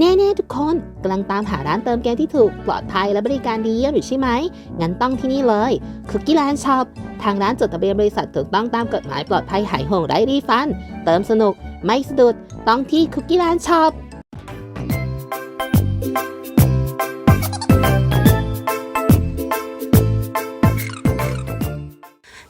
แน่ๆทุกคนกำลังตามหาร้านเติมเกมที่ถูกปลอดภัยและบริการดีเยี่ยมอยู่ใช่ไหม งั้นต้องที่นี่เลยคุกกี้แลนด์ช็อปทางร้านจดทะเบียนบริษัทถูกต้องตามกฎหมายปลอดภัยหายห่วงไร้รีฟัน เติมสนุก ไม่สะดุด ต้องที่คุกกี้แลนด์ช็อป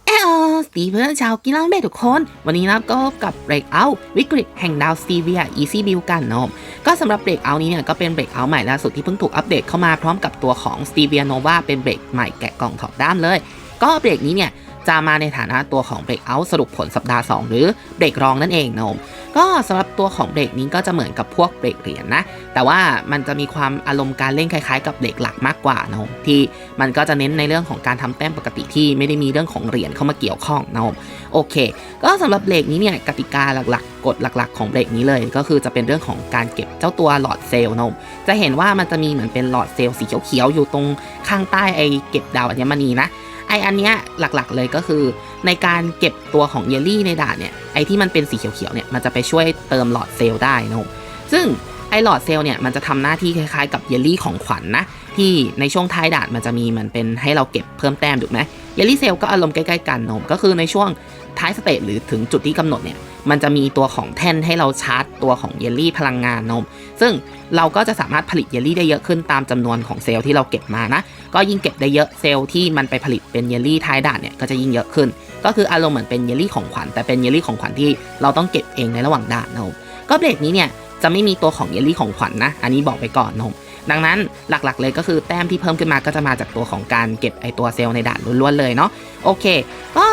เออสตีเพื่อนชาวกีฬาเบทุกคน วันนี้นะครับก็พบกับเบรกเอาวิกฤตแห่งดาวสตีเวียอีซี่บิลกันเนอะ ก็สำหรับเบรกเอานี้เนี่ยก็เป็นเบรกเอาใหม่ล่าสุดที่เพิ่งถูกอัปเดตเข้ามาพร้อมกับตัวของสตีเวียโนวาเป็นเบรกใหม่แกะกล่องถอดด้ามเลย ก็เบรกนี้เนี่ย จะมาในฐานะตัวของเบรกเอาสรุปผลสัปดาห์ 2 หรือเบรกรองนั่นเองนะผมก็สำหรับตัวของเบรกนี้ก็จะเหมือนกับพวกเบรกเหรียญนะแต่ว่ามันจะมีความอารมณ์การเล่นคล้ายๆ กับเบรกหลักมากกว่านะผมที่มันก็จะเน้นในเรื่องของการทำแต้มปกติที่ไม่ได้มีเรื่องของเหรียญเข้ามาเกี่ยวข้องนะผมโอเค ก็สำหรับเบรกนี้เนี่ยกติกาหลักๆกฎหลัก ๆ ของเบรกนี้เลย ก็คือจะเป็นเรื่องของการเก็บเจ้าตัวหลอดเซลล์นะผมจะเห็นว่ามันจะมีเหมือนเป็นหลอดเซลล์สีเขียวๆอยู่ตรงข้างใต้ไอเก็บดาวอัญมณีนะ ไออันเนี้ยหลักๆเลยก็คือ ในการเก็บตัวของเยลลี่ในด่านเนี่ยไอที่มันเป็นสีเขียวๆเนี่ยมันจะไปช่วยเติมหลอดเซลล์ได้นะผมซึ่งไอหลอดเซลล์เนี่ยมันจะทำหน้าที่คล้ายๆกับเยลลี่ของขวัญนนะที่ในช่วงท้ายด่านมันจะมีมันเป็นให้เราเก็บเพิ่มแต้มถูกไหมเยลลี่เซลล์ก็อารมณ์ใกล้ๆกันนะผมก็คือในช่วงท้ายสเตจหรือถึงจุดที่กำหนดเนี่ย มันจะมีตัวของแท่นให้เราชาร์จตัวของเยลลี่พลังงานนม ซึ่งเราก็จะสามารถผลิตเยลลี่ได้เยอะขึ้นตามจำนวนของเซลล์ที่เราเก็บมานะ ก็ยิ่งเก็บได้เยอะเซลล์ที่มันไปผลิตเป็นเยลลี่ท้ายด่านเนี่ยก็จะยิ่งเยอะขึ้น ก็คืออารมณ์เหมือนเป็นเยลลี่ของขวัญแต่เป็นเยลลี่ของขวัญที่เราต้องเก็บเองในระหว่างด่านนะครับก็เบรกนี้เนี่ยจะไม่มีตัวของเยลลี่ของขวัญนะอันนี้บอกไปก่อนนะครับ ดังนั้นหลักๆเลยก็คือแต้มที่เพิ่มขึ้นมาก็จะมาจากตัวของการเก็บไอตัวเซลล์ในด่านล้วนๆเลยเนาะโอเค ก็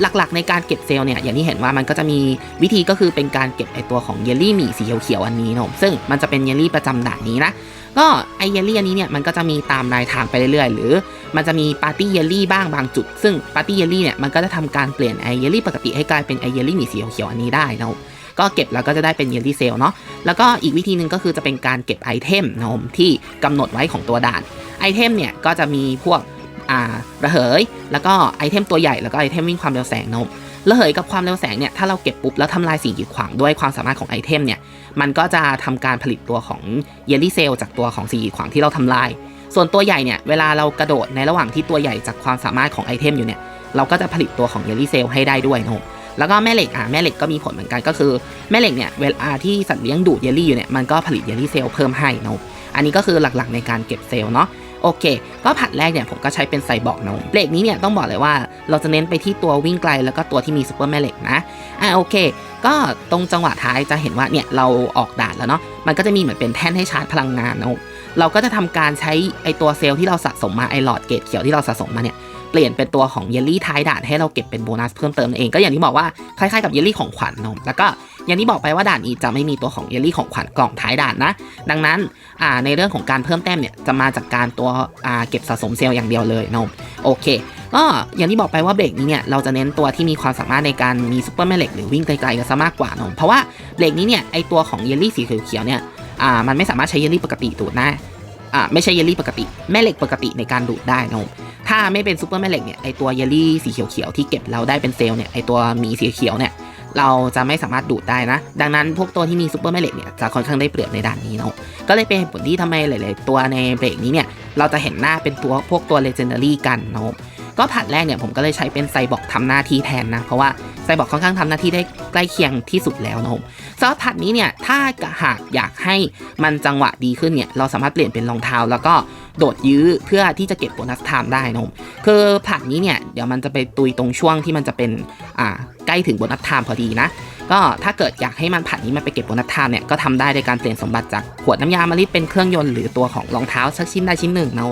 หลักๆในการเก็บเซลล์เนี่ยอย่างที่เห็นว่ามันก็จะมีวิธีก็คือเป็นการเก็บไอตัวของเยลลี่หมี่สีเขียวๆอันนี้เนาะซึ่งมันจะเป็นเยลลี่ประจำด่านนี้นะก็ไอเยลลี่อันนี้เนี่ยมันก็จะมีตามรายทางไปเรื่อยๆ หรือมันจะมีปาร์ตี้เยลลี่บ้างบางจุด ซึ่งปาร์ตี้เยลลี่เนี่ยมันก็จะทำการเปลี่ยนไอเยลลี่ปกติให้กลายเป็นไอเยลลี่หมี่สีเขียวๆอันนี้ได้นะ ก็เก็บแล้วก็จะได้เป็นเยลลี่เซลเนาะแล้วก็อีกวิธีหนึ่งก็คือจะเป็นการเก็บไอเทมนะผมที่กำหนดไว้ของตัวด่านไอเทมเนี่ยก็จะมีพวกอ่าระเหย แล้วก็ไอเทมตัวใหญ่แล้วก็ไอเทมวิ่งความเร็วแสงนะผมระเหยกับความเร็วแสงเนี่ยถ้าเราเก็บปุ๊บแล้วทำลายสิ่งกีดขวางด้วยความสามารถของไอเทมเนี่ยมันก็จะทำการผลิตตัวของเยลลี่เซลจากตัวของสิ่งกีดขวางที่เราทำลาย ส่วนตัวใหญ่เนี่ยเวลาเรากระโดดในระหว่างที่ตัวใหญ่จากความสามารถของไอเทมอยู่เนี่ยเราก็จะผลิตตัวของเยลลี่เซลให้ได้ด้วยนะครับ แล้วก็แม่เหล็กอะแม่เหล็กก็มีผลเหมือนกันก็คือแม่เหล็กเนี่ยเวลาที่สัตว์เลี้ยงดูดเยลลี่อยู่เนี่ยมันก็ผลิตเยลลี่เซลเพิ่มให้นะอันนี้ก็คือหลักๆในการเก็บเซลล์เนาะโอเค ก็ผัดแรกเนี่ยผมก็ใช้เป็นไซบอร์กนะเบรกนี้เนี่ยต้องบอกเลยว่าเราจะเน้นไปที่ตัววิ่งไกล แล้วก็ตัวที่มีซูเปอร์แม่เหล็กนะอะโอเค ก็ตรงจังหวะท้ายจะเห็นว่าเนี่ยเราออกด่านแล้วเนาะมันก็จะมีเหมือนเป็นแท่นให้ชาร์จพลังงานนะเราก็จะทำการใช้ไอตัวเซลล์ที่เราสะสมมาไอหลอดเกรดเขียวที่เราสะสมมาเนี่ย เปลี่ยนเป็นตัวของเยลลี่ท้ายด่านให้เราเก็บเป็นโบนัสเพิ่มเติมเองก็อย่างที่บอกว่าคล้ายๆกับเยลลี่ของขวัญนะแล้วก็อย่างที่บอกไปว่าด่านนี้จะไม่มีตัวของเยลลี่ของขวัญกล่องท้ายด่านนะ ดังนั้นในเรื่องของการเพิ่มแต้มเนี่ยจะมาจากการตัวเก็บสะสมเซลล์อย่างเดียวเลยนะโอเคก็อย่างที่บอกไปว่าเบรกนี้เนี่ยเราจะเน้นตัวที่มีความสามารถในการมีซูเปอร์แม่เหล็กหรือวิ่งไกลๆกันซะมากกว่านะเพราะว่าเบรกนี้เนี่ยไอตัวของเยลลี่สีเขียวๆเนี่ยมันไม่สามารถใช้เยลลี่ปกติดูดได้อ่าไม่ใช่เยลลี่ปกติแม่เหล็กปกติในการดูดได้นะ ถ้าไม่เป็นซูเปอร์แม่เหล็กเนี่ยไอตัวเยลลี่สีเขียวๆที่เก็บเราได้เป็นเซลล์เนี่ยไอตัวมีสีเขียวเนี่ยเราจะไม่สามารถดูดได้นะ ดังนั้นพวกตัวที่มีซูเปอร์แม่เหล็กเนี่ยจะค่อนข้างได้เปรียบในด่านนี้เนาะก็เลยเป็นผลที่ทำไมหลาย ๆ ตัวในเบรกนี้เนี่ยเราจะเห็นหน้าเป็นตัวพวกตัวเลเจนดารี่กันเนาะ ก็ผัดแรกเนี่ยผมก็เลยใช้เป็นไซบอร์กทำหน้าที่แทนนะ เพราะว่าไซบอร์กค่อนข้างทำหน้าที่ได้ใกล้เคียงที่สุดแล้วนะผมสำหรับผัดนี้เนี่ยถ้าหากอยากให้มันจังหวะดีขึ้นเนี่ยเราสามารถเปลี่ยนเป็นรองเท้า แล้วก็โดดยื้อเพื่อที่จะเก็บโบนัสไทม์ได้นะผมคือผัดนี้เนี่ยเดี๋ยวมันจะไปตุยตรงช่วงที่มันจะเป็นอ่าใกล้ถึงโบนัสไทม์พอดีนะก็ถ้าเกิดอยากให้มันผัดนี้มันไปเก็บโบนัสไทม์เนี่ยก็ทำได้โดยการเปลี่ยนสมบัติจากขวดน้ำยามาลิดเป็นเครื่องยนต์หรือตัวของรองเท้าสักชิ้นใดชิ้นหนึ่งนะ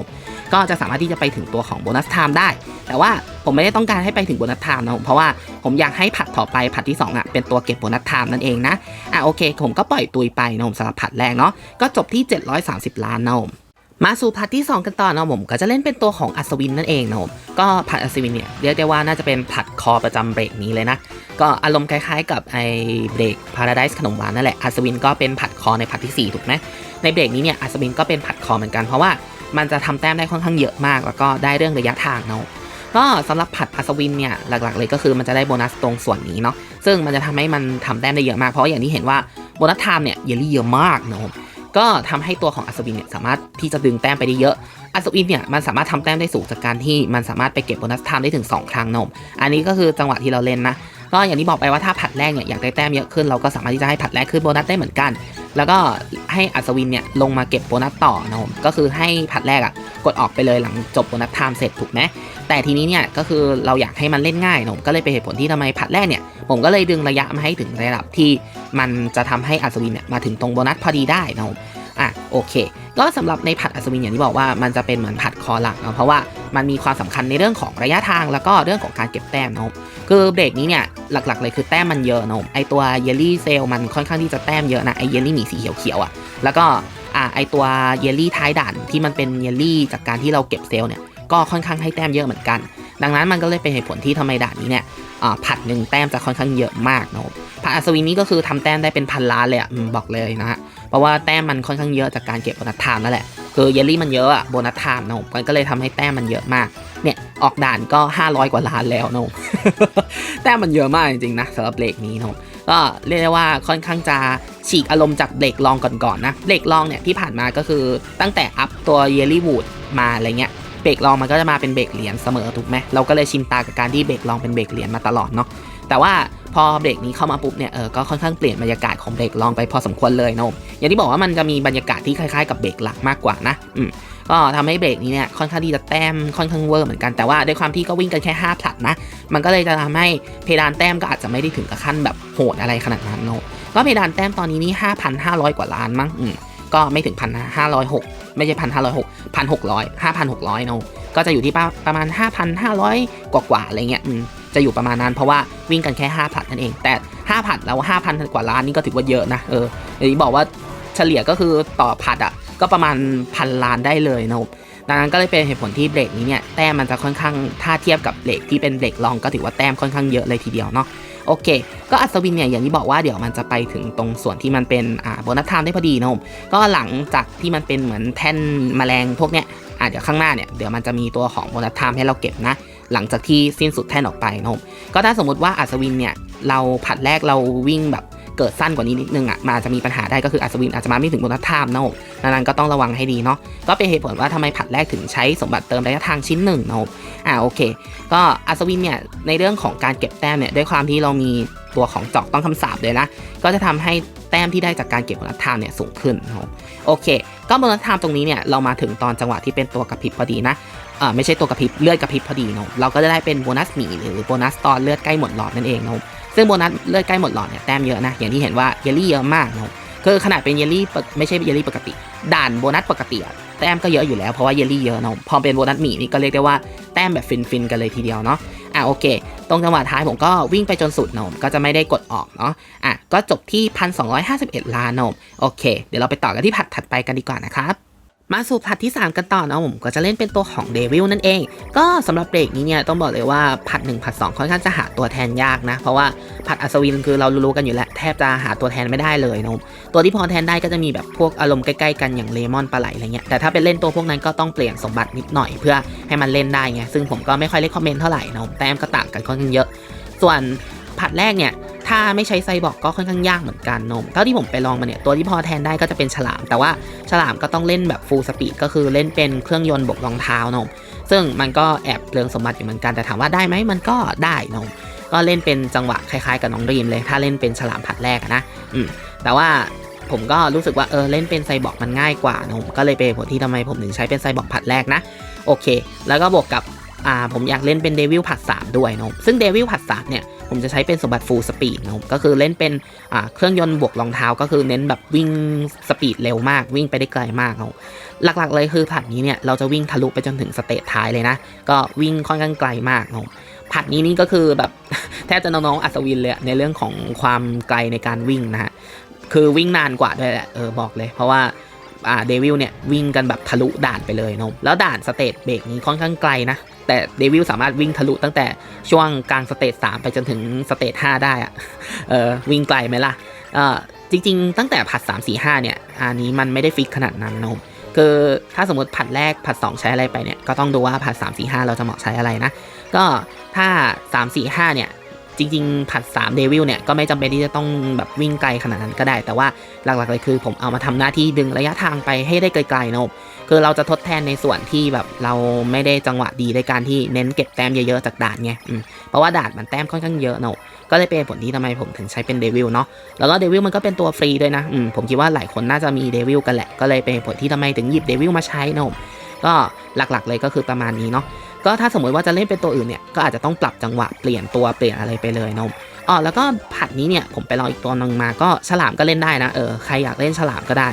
ก็จะสามารถที่จะไปถึงตัวของโบนัสไทม์ได้ แต่ว่าผมไม่ได้ต้องการให้ไปถึงโบนัสไทม์นะผมเพราะว่าผมอยากให้ผัดต่อไปผัดที่2อะเป็นตัวเก็บโบนัสไทม์นั่นเองนะอะโอเค ผมก็ปล่อยตุยไปนะผมสำหรับผัดแรกเนาะก็จบที่ 730 ล้านนะผมมาสู่ผัดที่ 2 กันต่อนะผมก็จะเล่นเป็นตัวของอัศวินนั่นเองนะผมก็ผัดอัศวินเนี่ยเรียกได้ว่าน่าจะเป็นผัดคอประจำเบรกนี้เลยนะ ก็อารมณ์คล้ายๆกับไอ้เบรกพาราไดส์ขนมหวานนั่นแหละอัศวินก็เป็นผัดคอในผัดที่ 4 ถูกไหมในเบรกนี้เนี่ยอัศวินก็เป็นผัดคอเหมือนกันเพราะว่า มันจะทำแต้มได้ค่อนข้างเยอะมาก แล้วก็ได้เรื่องระยะทางเนาะก็สำหรับผัดอัศวินเนี่ยหลักๆเลยก็คือมันจะได้โบนัสตรงส่วนนี้เนาะซึ่งมันจะทำให้มันทำแต้มได้เยอะมากเพราะอย่างที่เห็นว่าโบนัสไทม์เนี่ยเยลลี่เยอะมากเนาะก็ทำให้ตัวของอัศวินเนี่ยสามารถที่จะดึงแต้มไปได้เยอะอัศวินเนี่ยมันสามารถทำแต้มได้สูงจากการที่มันสามารถไปเก็บโบนัสไทม์ได้ถึง 2 ครั้งนมอันนี้ก็คือจังหวะที่เราเล่นนะก็อย่างที่บอกไปว่าถ้าผัดแรกเนี่ยอยากได้แต้มเยอะขึ้นเราก็สามารถที่จะให้ผัดแรกขึ้นโบนัสได้เหมือนกัน แล้วก็ให้อัศวินเนี่ยลงมาเก็บโบนัสต่อนะผมก็คือให้ผัดแรกอะ่ะกดออกไปเลยหลังจบโบนัสไทม์เสร็จถูกไหมแต่ทีนี้เนี่ยก็คือเราอยากให้มันเล่นง่ายนะผมก็เลยเป็นเหตุผลที่ทำไมผัดแรกเนี่ยผมก็เลยดึงระยะมาให้ถึงระดับที่มันจะทำให้อัศวินเนี่ยมาถึงตรงโบนัสพอดีได้นะผมอะโอเค ก็สำหรับในผัดอัศวินอย่างที่บอกว่ามันจะเป็นเหมือนผัดคอหลักเนาะเพราะว่า มันมีความสำคัญในเรื่องของระยะทางแล้วก็เรื่องของการเก็บแต้มเนาะคือเบรกนี้เนี่ยหลักๆ เลยคือแต้มมันเยอะนะผมไอตัวเยลลี่เซลมันค่อนข้างที่จะแต้มเยอะนะไอเยลลี่หมีสีเขียวๆอะแล้วก็อ่าไอตัวเยลลี่ท้ายด่านที่มันเป็นเยลลี่จากการที่เราเก็บเซลล์เนี่ยก็ค่อนข้างให้แต้มเยอะเหมือนกัน ดังนั้นมันก็เลยเป็นเหตุผลที่ทำไมด่านนี้เนี่ยผัดหนึ่งแต้มจะค่อนข้างเยอะมากนะผมผัดอัศวินนี้ก็คือทำแต้มได้เป็นพันล้านเลยอะบอกเลยนะฮะเพราะว่าแต้มมันค่อนข้างเยอะจากการเก็บโบนัสไทม์นั่นแหละ คือเยลลี่มันเยอะอะโบนัสไทม์นะผมมันก็เลยทำให้แต้มมันเยอะมากเนี่ยออกด่านก็ 500 กว่าล้านแล้วนะผมแต้มมันเยอะมากจริงๆนะสำหรับเบรกนี้นะผมก็เรียกได้ว่าค่อนข้างจะฉีกอารมณ์จากเบรกลองก่อนๆนะเบรกลองเนี่ยที่ผ่านมาก็คือตั้งแต่อัพตัวเยลลี่วูดมาอะไรเงี้ยเบรกลองมันก็จะมาเป็นเบรกเหรียญเสมอถูกไหมเราก็เลยชินตากับการที่เบรกลองเป็นเบรกเหรียญมาตลอดเนาะ แต่ว่าพอเบรกนี้เข้ามาปุ๊บเนี่ยเออก็ค่อนข้างเปลี่ยนบรรยากาศของเบรกลองไปพอสมควรเลยนะผมอย่างที่บอกว่ามันจะมีบรรยากาศที่คล้ายๆกับเบรกหลักมากกว่านะอืมก็ทำให้เบรกนี้เนี่ยค่อนข้างที่จะแต้มค่อนข้างเวอร์เหมือนกันแต่ว่าด้วยความที่ก็วิ่งกันแค่5ผลัดนะ มันก็เลยจะทำให้เพดานแต้มก็อาจจะไม่ได้ถึงกับขั้นแบบโหดอะไรขนาดนั้นเนอะก็เพดานแต้มตอนนี้นี่5,500 กว่าล้านมั้งอืมก็ไม่ถึงพันห้าร้อยหกไม่ใช่พันห้าร้อยหกพันหกร้อยห้าพันหกร้อยเนอะก็จะอยู่ที่ประมาณ5,500กว่ากว่าๆอะไรเงี้ยอืม จะอยู่ประมาณนั้นเพราะว่าวิ่งกันแค่5ผลัดนั่นเอง แต่5ผลัดแล้ว5,000กว่าล้านนี่ก็ถือว่าเยอะนะเอออย่างที่บอกว่าเฉลี่ยก็คือต่อผลัดอะก็ประมาณพันล้านได้เลยนะครับดังนั้นก็เลยเป็นเหตุผลที่เบรกนี้เนี่ยแต้มมันจะค่อนข้างถ้าเทียบกับเบรกที่เป็นเบรกลองก็ถือว่าแต้มค่อนข้างเยอะเลยทีเดียวเนาะโอเค ก็อัศวินเนี่ยอย่างที่บอกว่าเดี๋ยวมันจะไปถึงตรงส่วนที่มันเป็นอ่าโบนัสไทม์ได้พอดีนะครับก็หลังจากที่มันเป็นเหมือนแท่นแมลงพวกเนี้ยอ่าเดี๋ยวข้างหน้าเนี่ยเดี๋ยวมันจะมีตัวของโบนัสไทม์ให้เราเก็บนะ หลังจากที่สิ้นสุดแท่นออกไปนะครับก็ถ้าสมมติว่าอัศวินเนี่ยเราผัดแรกเราวิ่งแบบเกิดสั้นกว่านี้นิดนึงอะมันอาจจะมีปัญหาได้ก็คืออัศวินอาจจะมาไม่ถึงบนัสไทม์นะครับดังนั้นก็ต้องระวังให้ดีเนาะก็เป็นเหตุผลว่าทำไมผัดแรกถึงใช้สมบัติเติมระยะทางชิ้นหนึ่งนะครับอ่าโอเค ก็อัศวินเนี่ยในเรื่องของการเก็บแต้มเนี่ยด้วยความที่เรามีตัวของจอกต้องคำสาบเลยนะก็จะทำให้แต้มที่ได้จากการเก็บบนัสไทม์เนี่ยสูงขึ้นนะครับโอเค ก็บนัสไทม์ตรงนี้เนี่ยเรามาถึงตอนจังหวะที่เป็นตัวกระพริบพอดีนะ ออไม่ใช่ตัวกระพริบเลือดกระพริบพอดีเนาะเราก็จะได้เป็นโบนัสหมีหรือโบนัสตอนเลือดใกล้หมดหลอดนั่นเองเนาะซึ่งโบนัสเลือดใกล้หมดหลอดเนี่ยแต้มเยอะนะอย่างที่เห็นว่าเยลลี่เยอะมากเนาะคือขนาดเป็นเยลลี่ปกไม่ใช่เยลลี่ปกติ ด่านโบนัสปกติแต้มก็เยอะอยู่แล้วเพราะว่าเยลลี่เยอะเนาะพอเป็นโบนัสหมีนี่ก็เรียกได้ว่าแต้มแบบฟินๆกันเลยทีเดียวเนาะอะโอเค ตรงจังหวะท้ายผมก็วิ่งไปจนสุดเนาะก็จะไม่ได้กดออกเนาะอะก็จบที่ 1,251 ล้านเนาะโอเค เดี๋ยวเราไปต่อกันที่ผัดถัดไปกันดีกว่านะครับ มาสู่ผัดที่ 3 กันต่อนะผมก็จะเล่นเป็นตัวของเดวิลนั่นเอง ก็สำหรับเบรกนี้เนี่ยต้องบอกเลยว่าผัด1ผัด2ค่อนข้างจะหาตัวแทนยากนะ เพราะว่าผัดอัศวินคือเรารู้กันอยู่แล้ว แทบจะหาตัวแทนไม่ได้เลยนะผมตัวที่พอแทนได้ก็จะมีแบบพวกอารมณ์ใกล้ๆกันอย่างเลมอนปลาไหลอะไรเงี้ยแต่ถ้าเป็นเล่นตัวพวกนั้นก็ต้องเปลี่ยนสมบัตินิดหน่อยเพื่อให้มันเล่นได้ไงซึ่งผมก็ไม่ค่อยเล่นคอมเมนต์เท่าไหร่นะผมแต้มก็ต่างกันค่อนข้างเยอะ ส่วนผัดแรกเนี่ย ถ้าไม่ใช้ไซบอร์กก็ค่อนข้างยากเหมือนกันนมเท่าที่ผมไปลองมาเนี่ยตัวที่พอแทนได้ก็จะเป็นฉลาม แต่ว่าฉลามก็ต้องเล่นแบบฟูลสปีดก็คือเล่นเป็นเครื่องยนต์บกรองเท้านมซึ่งมันก็แอบเปลืองสมบัติอยู่เหมือนกันแต่ถามว่าได้ไหมมันก็ได้นมก็เล่นเป็นจังหวะคล้ายๆกับน้องรีมเลย ถ้าเล่นเป็นฉลามผัดแรกนะอืมแต่ว่าผมก็รู้สึกว่าเออเล่นเป็นไซบอร์กมันง่ายกว่านมก็เลยเป็นผลที่ทำไมผมถึงใช้เป็นไซบอร์กผัดแรกนะ โอเค แล้วก็บวกกับ อ่าผมอยากเล่นเป็นเดวิลผัด3ด้วยนะซึ่งเดวิลผัด3เนี่ยผมจะใช้เป็นสมบัติฟูลสปีดนะก็คือเล่นเป็นอ่าเครื่องยนต์บวกรองเท้าก็คือเน้นแบบวิ่งสปีดเร็วมาก วิ่งไปได้ไกลมากนะหลักๆเลยคือผัดนี้เนี่ยเราจะวิ่งทะลุไปจนถึงสเตจท้ายเลยนะ ก็วิ่งค่อนข้างไกลมากนะผัดนี้นี่ก็คือแบบแทบจะน้องๆอัศวินเลยในเรื่องของความไกลในการวิ่งนะฮะคือวิ่งนานกว่าด้วยแหละเออบอกเลย เพราะว่าอ่าเดวิลเนี่ยวิ่งกันแบบทะลุด่านไปเลยนะแล้วด่านสเตจเบรกนี้ค่อนข้างไกลนะ แต่เดวิลสามารถวิ่งทะลุตั้งแต่ช่วงกลางสเตจ3ไปจนถึงสเตจ5ได้อะเออวิ่งไกลไหมล่ะเออจริง ๆ ตั้งแต่ผัด 3 4 5 เนี่ยอันนี้มันไม่ได้ฟิกขนาดนั้นนะคือถ้าสมมติผัดแรกผัด 2 ใช้อะไรไปเนี่ยก็ต้องดูว่าผัด 3 4 5 เราจะเหมาะใช้อะไรนะ ก็ถ้า 3 4 5 เนี่ยจริง ๆ ผัด 3 เดวิลเนี่ย ก็ไม่จำเป็นที่จะต้องแบบวิ่งไกลขนาดนั้นก็ได้ แต่ว่าหลักๆเลยคือผมเอามาทำหน้าที่ดึงระยะทางไปให้ได้ไกลๆนะครับ คือเราจะทดแทนในส่วนที่แบบเราไม่ได้จังหวะดีในการที่เน้นเก็บแต้มเยอะๆจากด่านไงเพราะว่าด่านมันแต้มค่อนข้างเยอะเนอะก็เลยเป็นผลที่ทำไมผมถึงใช้เป็นเดวิลเนาะแล้วก็เดวิลมันก็เป็นตัวฟรีด้วยนะมผมคิดว่าหลายคนน่าจะมีเดวิลกันแหละก็เลยเป็นผลที่ทำไมถึงหยิบเดวิลมาใช้เนอะก็หลักๆเลยก็คือประมาณนี้เนาะก็ถ้าสมมติว่าจะเล่นเป็นตัวอื่นเนี่ยก็อาจจะต้องปรับจังหวะเปลี่ยนตัวเปลี่ยนอะไรไปเลยเนอะอ๋อแล้วก็ผัดนี้เนี่ยผมไปลองอีกตัวนึงมาก็ฉลามก็เล่นได้นะเออใครอยากเล่นฉลามก็ได้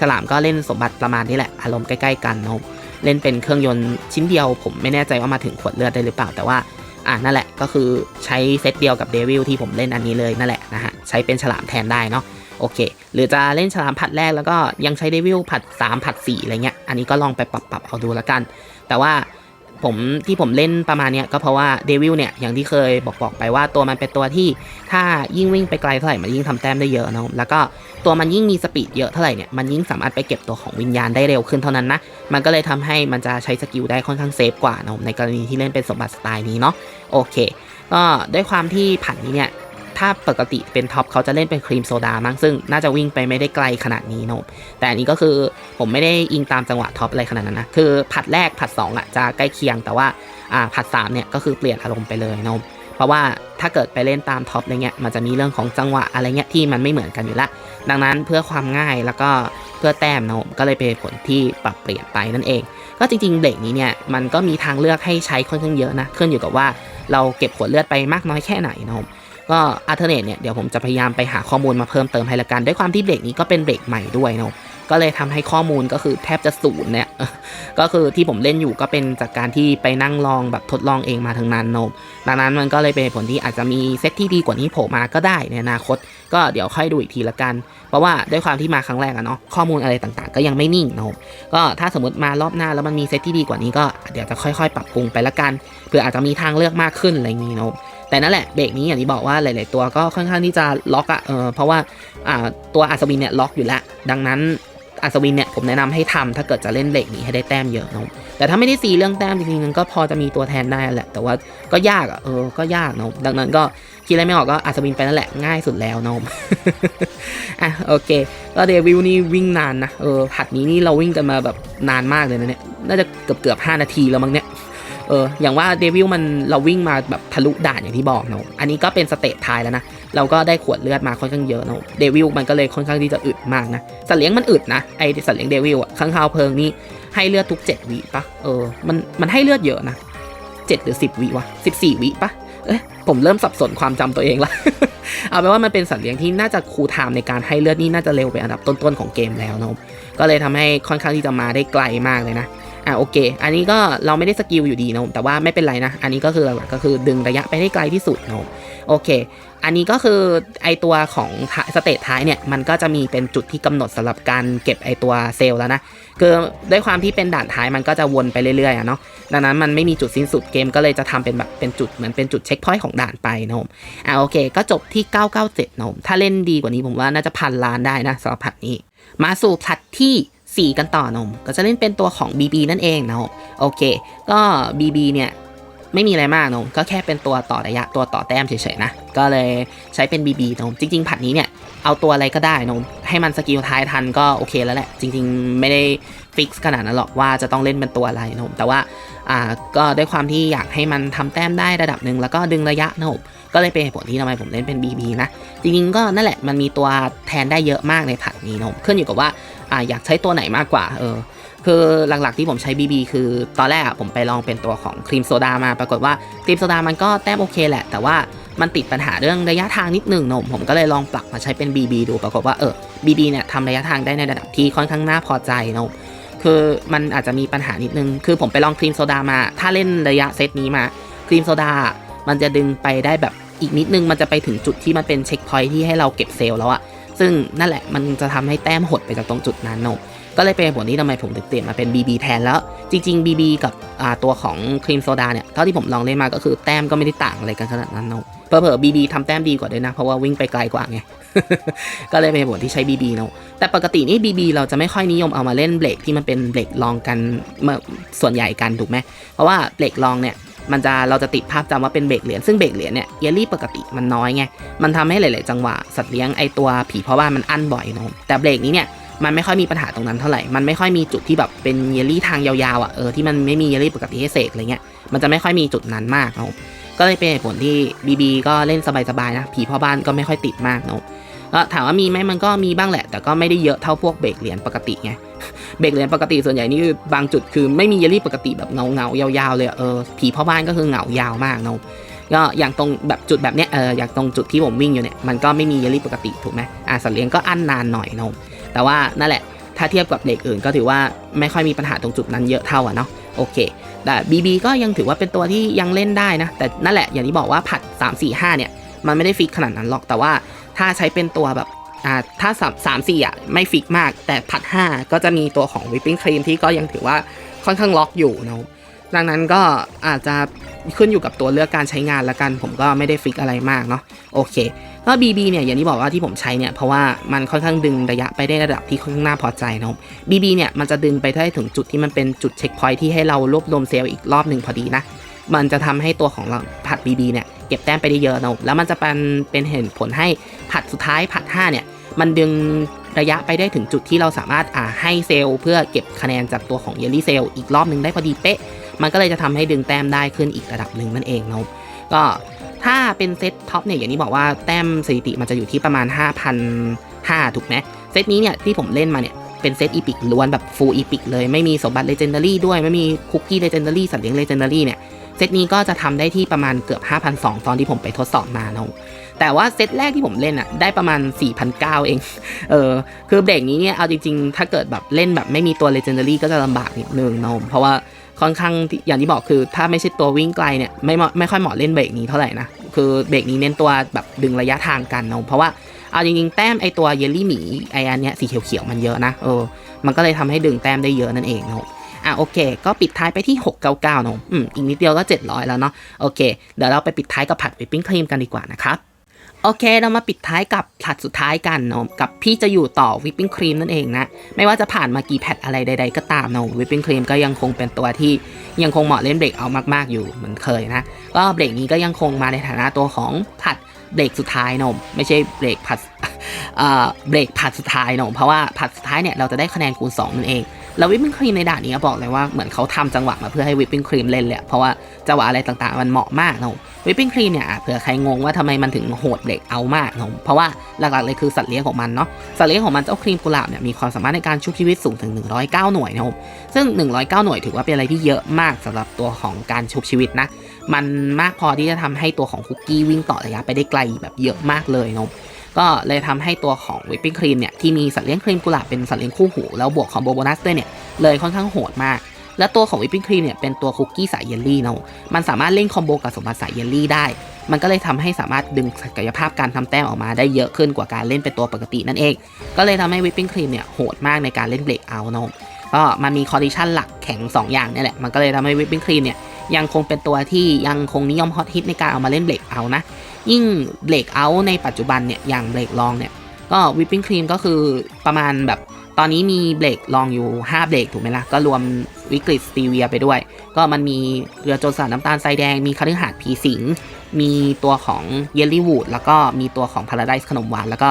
ฉลามก็เล่นสมบัติประมาณนี้แหละอารมณ์ใกล้ๆกันเนาะเล่นเป็นเครื่องยนต์ชิ้นเดียว ผมไม่แน่ใจว่ามาถึงขวดเลือดได้หรือเปล่าแต่ว่าอ่านั่นแหละก็คือใช้เซตเดียวกับเดวิลที่ผมเล่นอันนี้เลยนั่นแหละนะฮะใช้เป็นฉลามแทนได้เนาะโอเค หรือจะเล่นฉลามผัดแรกแล้วก็ยังใช้เดวิลผัด 3 ผัด 4 อะไรเงี้ย อันนี้ก็ลองไปปรับปรับเอาดูแล้วกัน แต่ว่า ผมที่ผมเล่นประมาณเนี้ยก็เพราะว่าเดวิลเนี่ยอย่างที่เคยบอกบอกไปว่าตัวมันเป็นตัวที่ถ้ายิ่งวิ่งไปไกลเท่าไหร่มันยิ่งทำแต้มได้เยอะเนาะแล้วก็ตัวมันยิ่งมีสปีดเยอะเท่าไหร่เนี่ยมันยิ่งสามารถไปเก็บตัวของวิญญาณได้เร็วขึ้นเท่านั้นนะมันก็เลยทำให้มันจะใช้สกิลได้ค่อนข้างเซฟกว่าเนะในกรณีที่เล่นเป็นสมบัติสไตล์นี้เนาะโอเค ก็ด้วยความที่ผันนี้เนี่ย ถ้าปกติเป็นท็อปเขาจะเล่นเป็นครีมโซดามั้งซึ่งน่าจะวิ่งไปไม่ได้ไกลขนาดนี้นะแต่อันนี้ก็คือผมไม่ได้อิงตามจังหวะท็อปอะไรขนาดนั้นนะคือผัดแรกผัด2อะจะใกล้เคียงแต่ว่าอ่าผัด3เนี่ยก็คือเปลี่ยนอารมณ์ไปเลยนะเพราะว่าถ้าเกิดไปเล่นตามท็อปอะไรเงี้ยมันจะมีเรื่องของจังหวะอะไรเงี้ยที่มันไม่เหมือนกันอยู่ละดังนั้นเพื่อความง่ายแล้วก็เพื่อแต้มเนอะก็เลยเป็นผลที่ปรับเปลี่ยนไปนั่นเอง ก็จริงๆเบรกนี้เนี่ยมันก็มีทางเลือกให้ใช้ค่อนข้างเยอะนะขึ้นอยู่กับว่าเราเก็บขวดเลือดไปมากน้อยแค่ไหนนะครับ ก็อัลเทอร์เนทเนี่ยเดี๋ยวผมจะพยายามไปหาข้อมูลมาเพิ่มเติมให้ละกันด้วยความที่เบรกนี้ก็เป็นเบรกใหม่ด้วยเนาะก็เลยทำให้ข้อมูลก็คือแทบจะศูนย์เนี่ยก็คือที่ผมเล่นอยู่ก็เป็นจากการที่ไปนั่งลองแบบทดลองเองมาทั้งนั้นนมดังนั้นมันก็เลยเป็นผลที่อาจจะมีเซตที่ดีกว่านี้โผล่มาก็ได้ในอนาคต ก็เดี๋ยวค่อยดูอีกทีละกัน เพราะว่าด้วยความที่มาครั้งแรกอะเนาะข้อมูลอะไรต่างๆ ก็ยังไม่นิ่งนะครับก็ถ้าสมมติมารอบหน้าแล้วมันมีเซตที่ดีกว่านี้ก็เดี๋ยวจะค่อยๆ ปรับปรุงไปละกันเพื่ออาจจะมีทางเลือกมากขึ้นอะไรอย่างนี้นะครับ แต่นั่นแหละเบรกนี้อย่างที่บอกว่าหลาย ๆ ตัวก็ค่อนข้างที่จะล็อกอะเออเพราะว่าอ่าตัวอัศวินเนี่ยล็อกอยู่แล้ว ดังนั้นอัศวินเนี่ยผมแนะนำให้ทำถ้าเกิดจะเล่นเบรกนี้ให้ได้แต้มเยอะนะแต่ถ้าไม่ได้ซีเรื่องแต้มจริงๆมันก็พอจะมีตัวแทนได้แหละ แต่ว่าก็ยากอะเออก็ยากเนาะดังนั้นก็คิดอะไรไม่ออกก็อัศวินไปนั่นแหละง่ายสุดแล้วเนาะอะโอเคก็เดวิลนี่วิ่งนานนะเออผัดนี้นี่เราวิ่งกันมาแบบนานมากเลยนะเนี่ยน่าจะเกือบเกือบห้านาทีแล้วมั้งเนี่ย เอออย่างว่าเดวิลมันเราวิ่งมาแบบทะลุด่านอย่างที่บอกเนาะอันนี้ก็เป็นสเตจท้ายแล้วนะ เราก็ได้ขวดเลือดมาค่อนข้างเยอะเนาะเดวิลมันก็เลยค่อนข้างที่จะอึดมากนะสัตว์เลี้ยงมันอึดนะไอสัตว์เลี้ยงเดวิลอะข้างคาวเพลิงนี่ให้เลือดทุก 7 วิปะเออมันมันให้เลือดเยอะนะ 7 หรือ 10 วิวะ 14 วิปะเอ้ยผมเริ่มสับสนความจำตัวเองละเอาเป็นว่ามันเป็นสัตว์เลี้ยงที่น่าจะคูลไทม์ในการให้เลือดนี่น่าจะเร็วไปอันดับต้นๆของเกมแล้วเนาะก็เลยทำให้ค่อนข้างที่จะมาได้ไกลมากเลยนะ อะโอเค อันนี้ก็เราไม่ได้สกิลอยู่ดีนะแต่ว่าไม่เป็นไรนะ อันนี้ก็คือหลักก็คือดึงระยะไปให้ไกลที่สุดนะโอเค อันนี้ก็คือไอตัวของสเตจท้ายเนี่ยมันก็จะมีเป็นจุดที่กำหนดสำหรับการเก็บไอตัวเซลล์แล้วนะคือด้วยความที่เป็นด่านท้ายมันก็จะวนไปเรื่อยๆอะเนาะดังนั้นมันไม่มีจุดสิ้นสุดเกมก็เลยจะทำเป็นแบบเป็นจุดเหมือนเป็นจุดเช็คพอยต์ของด่านไปนะผมอะโอเค ก็จบที่ 997นะผมถ้าเล่นดีกว่านี้ผมว่าน่าจะพันล้านได้นะสำหรับผัดนี้ มาสู่ผัดที่ 4 กันต่อนม ก็จะเล่นเป็นตัวของ BB นั่นเองนะครับโอเค ก็ BB เนี่ยไม่มีอะไรมากนมก็แค่เป็นตัวต่อระยะตัวต่อแต้มเฉยๆนะ ก็เลยใช้เป็น BB นมจริง ๆ ผัดนี้เนี่ย เอาตัวอะไรก็ได้นมให้มันสกิลท้ายทันก็โอเคแล้วแหละ จริง ๆ ไม่ได้ฟิกขนาดนั้นหรอกว่าจะต้องเล่นเป็นตัวอะไรนมแต่ว่าอ่าก็ด้วยความที่อยากให้มันทำแต้มได้ระดับหนึ่งแล้วก็ดึงระยะนม ก็เลยเป็นเหตุผลที่ทำไมผมเล่นเป็น BB นะ จริงๆก็นั่นแหละมันมีตัวแทนได้เยอะมากในผัดนี้นมขึ้นอยู่กับว่าอ่าอยากใช้ตัวไหนมากกว่าเออคือหลักๆที่ผมใช้ BB คือตอนแรกอะผมไปลองเป็นตัวของครีมโซดามาปรากฏว่าครีมโซดามันก็แต้มโอเคแหละ แต่ว่ามันติดปัญหาเรื่องระยะทางนิดหนึ่งนอะผมก็เลยลองปรับมาใช้เป็น BB ดูปรากฏว่าเออ BB เนี่ยทำระยะทางได้ในระดับที่ค่อนข้างน่าพอใจนอะคือมันอาจจะมีปัญหานิดนึง คือผมไปลองครีมโซดามา ถ้าเล่นระยะเซตนี้มา ครีมโซดา มันจะดึงไปได้แบบอีกนิดนึงมันจะไปถึงจุดที่มันเป็นเช็คพอยที่ให้เราเก็บเซลล์แล้วอะซึ่งนั่นแหละมันจะทำให้แต้มหดไปจากตรงจุดนั้นเนอะก็เลยเป็นผลที่ทำไมผมถึงเปลี่ยนมาเป็น BB แทนแล้ว จริง ๆ BB กับตัวของครีมโซดาเนี่ยเท่าที่ผมลองเล่นมาก็คือแต้มก็ไม่ได้ต่างอะไรกันขนาดนั้นเนาะเผลอๆ BB ทำแต้มดีกว่าด้วยนะ เพราะว่าวิ่งไปไกลกว่าไง ก็เลยเป็นผลที่ใช้ BB เนาะแต่ปกตินี่ BB เราจะไม่ค่อยนิยมเอามาเล่นเบรกที่มันเป็นเบรกลองกันมื่อส่วนใหญ่กันถูกไหมเพราะว่าเบรกลองเนี่ย มันจะเราจะติดภาพจำว่าเป็นเบรกเหรียญซึ่งเบรกเหรียญเนี่ยเยลลี่ปกติมันน้อยไงมันทำให้หลาย ๆ จังหวะสัตว์เลี้ยงไอตัวผีเพราะว่ามันอั้นบ่อยเนอะแต่เบรกนี้เนี่ยมันไม่ค่อยมีปัญหาตรงนั้นเท่าไหร่ มันไม่ค่อยมีจุดที่แบบเป็นเยลลี่ทางยาวๆอะ เออที่มันไม่มีเยลลี่ปกติให้เสกอะไรเงี้ย มันจะไม่ค่อยมีจุดนั้นมากเนะก็เลยเป็นเหตุผลที่บีบีก็เล่นสบายๆนะ ผีพ่อบ้านก็ไม่ค่อยติดมากเนอะ ก็ถามว่ามีไหมมันก็มีบ้างแหละ แต่ก็ไม่ได้เยอะเท่าพวกเบรกเหรียญปกติไงเบรกเหรียญปกติส่วนใหญ่นี่คือบางจุดคือไม่มีเยลลี่ปกติแบบเงาเงายาวๆเลยเออผีพ่อบ้านก็คือเงายาวมากเนอะก็อย่างตรงแบบจุดแบบเนี้ยเอออย่างตรงจุดที่ผมวิ่งอยู่เนี่ยมันก็ไม่มีเยลลี่ปกติถูกไหมอ่าสัตว์เลี้ยงก็อั้นนานหน่อยเนอะแต่ว่านั่นแหละถ้าเทียบกับเด็กอื่นก็ถือว่าไม่ค่อยมีปัญหาตรงจุดนั้นเยอะเท่าอะเนาะโอเคแต่ BB ก็ยังถือว่าเป็นตัวที่ยังเล่นได้นะ แต่นั่นแหละอย่างที่บอกว่าผัด 3 4 5 เนี่ย มันไม่ได้ฟิกขนาดนั้นหรอกแต่ว่า ถ้าใช้เป็นตัวแบบอ่าถ้า3 3 4อะไม่ฟิกมาก แต่ผัด5ก็จะมีตัวของวิปปิ้งครีมที่ก็ยังถือว่าค่อนข้างล็อกอยู่เนาะดังนั้นก็อาจจะขึ้นอยู่กับตัวเลือกการใช้งานละกัน ผมก็ไม่ได้ฟิกอะไรมากเนาะโอเคก็ BB เนี่ยอย่างที่บอกว่าที่ผมใช้เนี่ยเพราะว่ามันค่อนข้างดึงระยะไปได้ระดับที่ค่อนข้างน่าพอใจนะครับ BB เนี่ยมันจะดึงไปได้ถึงจุดที่มันเป็นจุดเช็คพอยท์ที่ให้เรารวบรวมเซลล์อีกรอบหนึ่งพอดีนะมันจะทำให้ตัวของเราผัด BB เนี่ย เก็บแต้มไปได้เยอะนะแล้วมันจะเป็นเป็นเหตุผลให้ผัดสุดท้ายผัด5เนี่ยมันดึงระยะไปได้ถึงจุดที่เราสามารถอ่าให้เซลล์เพื่อเก็บคะแนนจากตัวของเยลลี่เซลล์อีกรอบหนึ่งได้พอดีเป๊ะ มันก็เลยจะทำให้ดึงแต้มได้ขึ้นอีกระดับหนึ่งนั่นเองนะก็ถ้าเป็นเซตท็อปเนี่ยอย่างที่บอกว่าแต้มสถิติมันจะอยู่ที่ประมาณ5,500ถูกไหมเซตนี้เนี่ยที่ผมเล่นมาเนี่ยเป็นเซตอีพิกล้วนแบบฟูลอีพิกเลยไม่มีสมบัติเลเจนดารี่ด้วยไม่มีคุกกี้เลเจนดารี่สัตว์เลี้ยงเลเจนดารี่เนี่ย เซตนี้ก็จะทำได้ที่ประมาณเกือบ 5,200 ตอนที่ผมไปทดสอบมาเนาะแต่ว่าเซตแรกที่ผมเล่นอะได้ประมาณ 4,900 เอง เออ คือเบรกนี้เนี่ย เอาจริงๆ ถ้าเกิดแบบเล่นแบบไม่มีตัวเลเจนดารีก็จะลำบากนิดนึงเนาะเพราะว่าค่อนข้างอย่างที่บอกคือถ้าไม่ใช่ตัววิ่งไกลเนี่ยไม่เหมาะไม่ค่อยเหมาะเล่นเบรกนี้เท่าไหร่นะ คือเบรกนี้เน้นตัวแบบดึงระยะทางกันเนาะเพราะว่าเอาจริงๆ แต้มไอตัวเยลลี่หมีไออันเนี้ยสีเขียวๆมันเยอะนะเออมันก็เลยทำให้ดึงแต้มได้เยอะนั่นเองเนาะ อะโอเค ก็ปิดท้ายไปที่ 699เนาะอืมอีกนิดเดียวก็ 700 แล้วเนาะโอเค เดี๋ยวเราไปปิดท้ายกับผัดวิปปิ้งครีมกันดีกว่านะครับโอเค เรามาปิดท้ายกับผัดสุดท้ายกันเนาะกับพี่จะอยู่ต่อวิปปิ้งครีมนั่นเองนะ ไม่ว่าจะผ่านมากี่แพทอะไรใด ๆ ก็ตามเนาะวิปปิ้งครีมก็ยังคงเป็นตัวที่ยังคงเหมาะเล่นเบรกเอามากๆอยู่เหมือนเคยนะก็เบรกนี้ก็ยังคงมาในฐานะตัวของผัดเบรกสุดท้ายนาะไม่ใช่เบรกผัดเอ่อเบรกผัดสุดท้ายนาะเพราะว่าผัดสุดท้ายเนี่ยเราจะได้คะแนนคูณ 2 นั่นเอง แล้ววิปปิ้งครีมในด่านนี้บอกเลยว่าเหมือนเขาทำจังหวะมาเพื่อให้วิปปิ้งครีมเล่นเลยเพราะว่าจังหวะอะไรต่างๆมันเหมาะมากเนาะวิปปิ้งครีมเนี่ยเผื่อใครงงว่าทำไมมันถึงโหดเบรกเอามากเนาะเพราะว่าหลักๆเลยคือสัตว์เลี้ยงของมันเนาะสัตว์เลี้ยงของมันเจ้าครีมกุหลาบเนี่ยมีความสามารถในการชุบชีวิตสูงถึง 109 หน่วยนะครับซึ่ง 109 หน่วยถือว่าเป็นอะไรที่เยอะมากสำหรับตัวของการชุบชีวิตนะมันมากพอที่จะทำให้ตัวของคุกกี้วิ่งต่อระยะไปได้ไกลแบบเยอะมากเลยเนาะ ก็เลยทำให้ตัวของวิปปิ้งครีมเนี่ยที่มีสัตว์เลี้ยงครีมกุหลาบเป็นสัตว์เลี้ยงคู่หู แล้วบวกคอมโบโบนัสด้วยเนี่ยเลยค่อนข้างโหดมาก และตัวของวิปปิ้งครีมเนี่ยเป็นตัวคุกกี้สายเยลลี่เนาะมันสามารถเล่นคอมโบกับสมบัติสายเยลลี่ได้ มันก็เลยทำให้สามารถดึงศักยภาพการทำแต้มออกมาได้เยอะขึ้นกว่าการเล่นเป็นตัวปกตินั่นเอง ก็เลยทำให้วิปปิ้งครีมเนี่ยโหดมากในการเล่นเบรกเอาเนาะก็มันมีคอร์ดิชันหลักแข็ง 2 อย่างนี่แหละ มันก็เลยทำให้วิปปิ้งครีมเนี่ย ยังคงเป็นตัวที่ยังคงนิยมฮอตฮิตในการเอามาเล่นเบรกเอานะ ยิ่งเบรกเอาในปัจจุบันเนี่ยอย่างเบรกลองเนี่ยก็วิปปิ้งครีมก็คือประมาณแบบตอนนี้มีเบรกลองอยู่ 5 เบรกถูกไหมล่ะ ก็รวมวิกฤตสตีเวียไปด้วย ก็มันมีเรือโจรสลัดน้ำตาลทรายแดง มีคฤหาสน์ผีสิง มีตัวของเยลลี่วูดแล้วก็มีตัวของพาราไดส์ขนมหวาน แล้วก็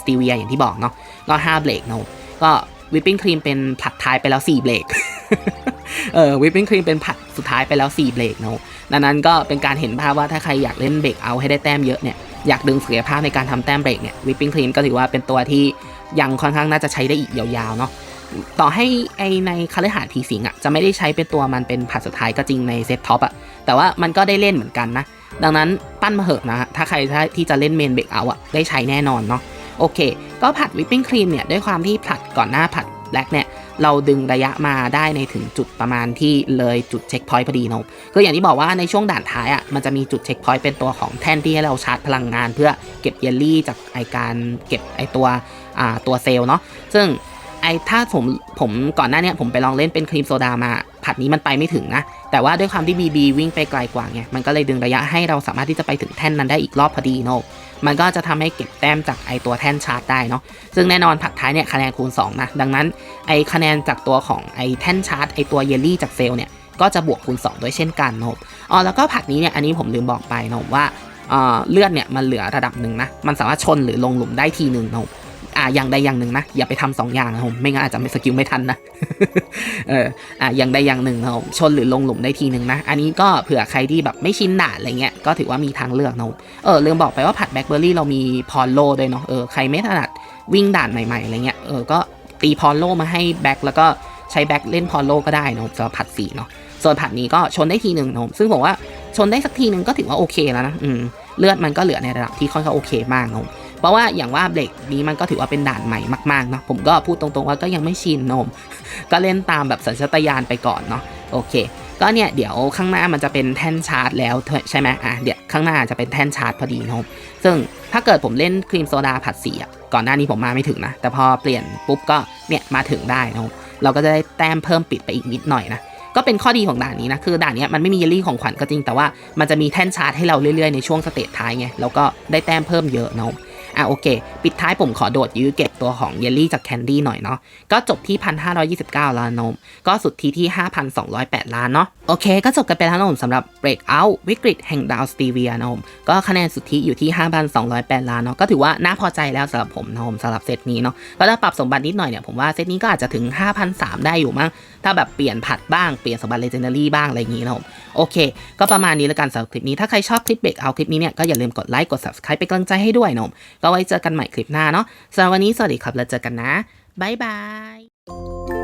สตีเวียอย่างที่บอกเนาะก็5เบรกเนาะก็วิปปิ้งครีมเป็นผลัดท้ายไปแล้ว 4 เบรก เออวิปปิ้งครีมเป็นผัดสุดท้ายไปแล้ว 4 เบรกเนาะดังนั้นก็เป็นการเห็นภาพว่าถ้าใครอยากเล่นเบรกเอาให้ได้แต้มเยอะเนี่ยอยากดึงศักยภาพในการทำแต้มเบรกเนี่ยวิปปิ้งครีมก็ถือว่าเป็นตัวที่ยังค่อนข้างน่าจะใช้ได้อีกยาวๆเนาะต่อให้ไอในคาลิหาสน์ผีสิงอะจะไม่ได้ใช้เป็นตัวมันเป็นผัดสุดท้ายก็จริงในเซตท็อปอะแต่ว่ามันก็ได้เล่นเหมือนกันนะ ดังนั้นปั้นมาเหอะนะถ้าใครที่จะเล่นเมนเบรกเอาอะได้ใช้แน่นอนเนาะโอเค ก็ผัดวิปปิ้งครีมเนี่ยด้วยความที่ผัดก่อนหน้าผัดแบล็กเนี่ย เราดึงระยะมาได้ในถึงจุดประมาณที่เลยจุดเช็คพอยต์พอดีเนาะคือย่างที่บอกว่าในช่วงด่านท้ายอะมันจะมีจุดเช็คพอยต์เป็นตัวของแท่นที่ให้เราชาร์จพลังงาน เพื่อเก็บเยลลี่จากไอการเก็บไอตัวอ่าตัวเซลล์เนาะซึ่งไอถ้าผมผมก่อนหน้านี้ผมไปลองเล่นเป็นครีมโซดามาผัดนี้มันไปไม่ถึงนะ แต่ว่าด้วยความที่ BB วิ่งไปไกลกว่าไงมันก็เลยดึงระยะให้เราสามารถที่จะไปถึงแท่นนั้นได้อีกรอบพอดีเนาะ มันก็จะทำให้เก็บแต้มจากไอตัวแท่นชาร์จได้เนาะซึ่งแน่นอนผัดท้ายเนี่ยคะแนนคูณ2นะดังนั้นไอคะแนนจากตัวของไอแท่นชาร์จไอตัวเยลลี่จากเซลล์เนี่ยก็จะบวกคูณ 2 ด้วยเช่นกันนะครับอ๋อแล้วก็ผักนี้เนี่ยอันนี้ผมลืมบอกไปนะว่าเเลือดเนี่ยมันเหลือระดับหนึ่งนะ มันสามารถชนหรือลงหลุมได้ทีหนึ่งนะครับ อ่าอย่างใดอย่างหนึ่งนะอย่าไปทำสองอย่างนะผมไม่งั้นอาจจะไม่สกิลไม่ทันนะเอออ่าอย่างใดอย่างหนึ่งนะครับชนหรือลงหลุมได้ทีหนึ่งนะ อันนี้ก็เผื่อใครที่แบบไม่ชินด่านอะไรเงี้ยก็ถือว่ามีทางเลือกนะครับเออลืมบอกไปว่าผัดแบล็คเบอร์รี่เรามีพอลโลด้วยเนาะเออใครไม่ถนัดวิ่งด่านใหม่ๆอะไรเงี้ยเออก็ตีพอลโลมาให้แบ็คแล้วก็ใช้แบ็คเล่นพอลโลก็ได้นะสำหรับผัดสีเนาะส่วนผัดนี้ก็ชนได้ทีหนึ่งนะซึ่งผมว่าชนได้สักทีหนึ่งก็ถือว่าโอเคแล้วนะอืมเลือดมันก็เหลือในระดับที่ค่อนข้างโอเคมากนะ เพราะว่าอย่างว่าเบรกนี้มันก็ถือว่าเป็นด่านใหม่มากๆเนาะผมก็พูดตรงๆว่าก็ยังไม่ชินนะครับก็เล่นตามแบบสัญชาตญาณไปก่อนเนาะโอเค ก็เนี่ยเดี๋ยวข้างหน้ามันจะเป็นแท่นชาร์จแล้วใช่ไหมอะเดี๋ยวข้างหน้าจะเป็นแท่นชาร์จพอดีนะครับซึ่งถ้าเกิดผมเล่นครีมโซดาผัดสีอะก่อนหน้านี้ผมมาไม่ถึงนะ แต่พอเปลี่ยนปุ๊บก็เนี่ยมาถึงได้นะครับเราก็จะได้แต้มเพิ่มปิดไปอีกนิดหน่อยนะก็เป็นข้อดีของด่านนี้นะ คือด่านนี้มันไม่มีเยลลี่ของขวัญก็จริง แต่ว่ามันจะมีแท่นชาร์จให้เราเรื่อยๆในช่วงสเตจท้ายไงแล้วก็ได้แต้มเพิ่มเยอะนะครับ อะโอเค ปิดท้ายผมขอโดดยื้อเก็บตัวของเยลลี่จากแคนดี้หน่อยเนาะก็จบที่ 1,529 ล้านนม ก็สุดที่ที่ 5,208 ล้านเนาะโอเค ก็จบกันไปแล้วนะผมสำหรับ Breakout วิกฤตแห่งดาวสตีเวียนะผมก็คะแนนสุทธิอยู่ที่ 5,208 ล้านเนาะก็ถือว่าน่าพอใจแล้วสำหรับผมนะผมสำหรับเซตนี้เนาะก็ถ้าปรับสมบัตินิดหน่อยเนี่ยผมว่าเซตนี้ก็อาจจะถึง5,300ได้อยู่มั้ง ถ้าแบบเปลี่ยนผัดบ้างเปลี่ยนสมบัติเลเจนดารี่บ้างอะไรอย่างงี้นะผมโอเค ก็ประมาณนี้แล้วกันสำหรับคลิปนี้ถ้าใครชอบคลิปเบรกเอาคลิปนี้เนี่ยก็อย่าลืมกดไลค์กด Subscribe เป็นกำลังใจให้ด้วยนะผมก็ไว้เจอกันใหม่คลิปหน้าเนาะสำหรับวันนี้สวัสดีครับแล้วเจอกันนะบ๊ายบาย